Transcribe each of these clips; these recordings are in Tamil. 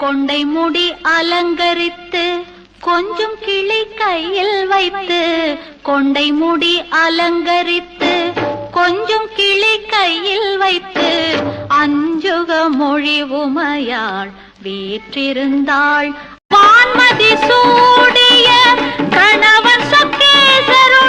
கொண்டை முடி அலங்கரித்து கொஞ்சம் கிளி கையில் வைத்து கொண்டை முடி அலங்கரித்து கொஞ்சம் கிளி கையில் வைத்து அஞ்சுக மொழி உமையாள் வீற்றிருந்தாள். வான்மதி சூடிய கணவன் சொக்கேசருடன்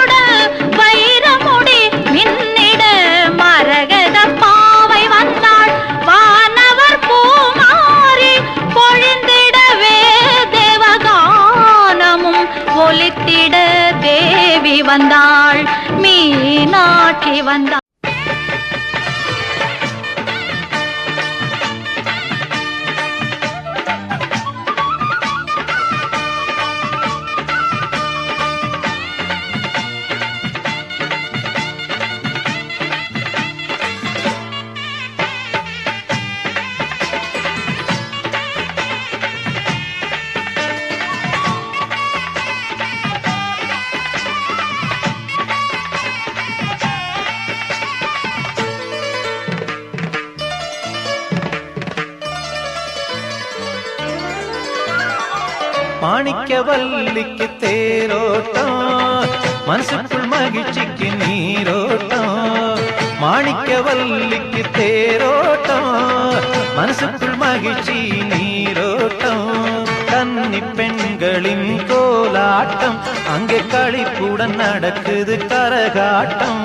வந்தாள் மீனாட்சி வந்தாள். மாணிக்கவல்லிக்கு தேரோட்டம். மனசுக்குள் மகிழ்ச்சிக்கு நீரோட்டம். மாணிக்க வல்லிக்கு தேரோட்டம். மனசுக்குள் மகிழ்ச்சி நீரோட்டம். கன்னி பெண்களின் கோலாட்டம். அங்கே களிப்புடன் நடக்குது கரகாட்டம்.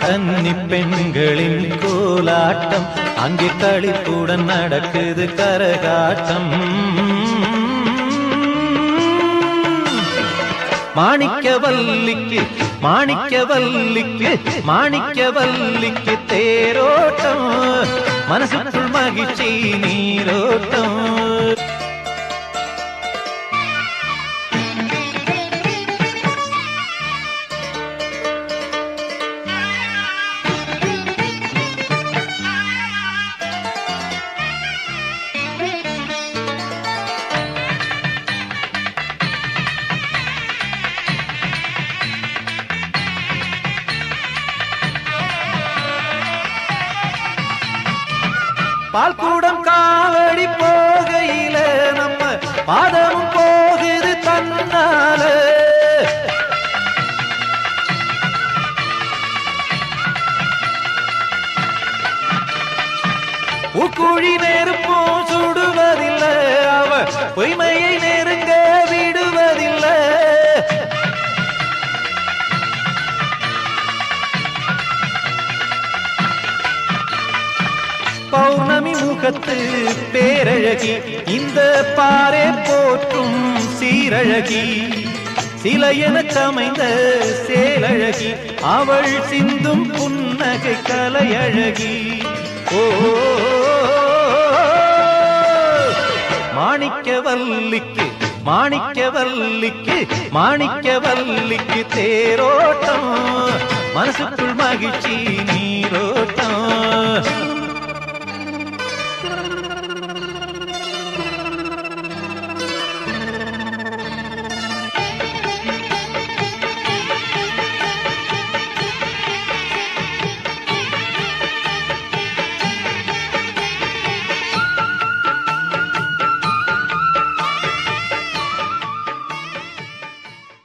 கன்னி பெண்களின் கோலாட்டம். அங்கே களிப்புடன் நடக்குது கரகாட்டம். மாணிக்கவல்லிக்கு மாணிக்கவல்லிக்கு மாணிக்கவல்லிக்கு தேரோட்டம். மனசுக்குள் மகிழ்ச்சி நீரோட்டம். பால்கூடம் காவடி போகையில நம்ம பாதமும் போகுது தன்னால. உக்குழி நெருப்பும் சுடுவதில்லை. அவ பொய்மைய பௌர்ணமி முகத்து பேரழகி இந்த பாரே போற்றும் சீரழகி. சிலையென சமைந்த சேலழகி அவள் சிந்தும் புன்னகை கலையழகி. ஓ மாணிக்கவல்லிக்கு மாணிக்கவல்லிக்கு மாணிக்கவல்லிக்கு தேரோட்டம். மனசுக்குள் மகிழ்ச்சி நீரோட்டம். Thank you.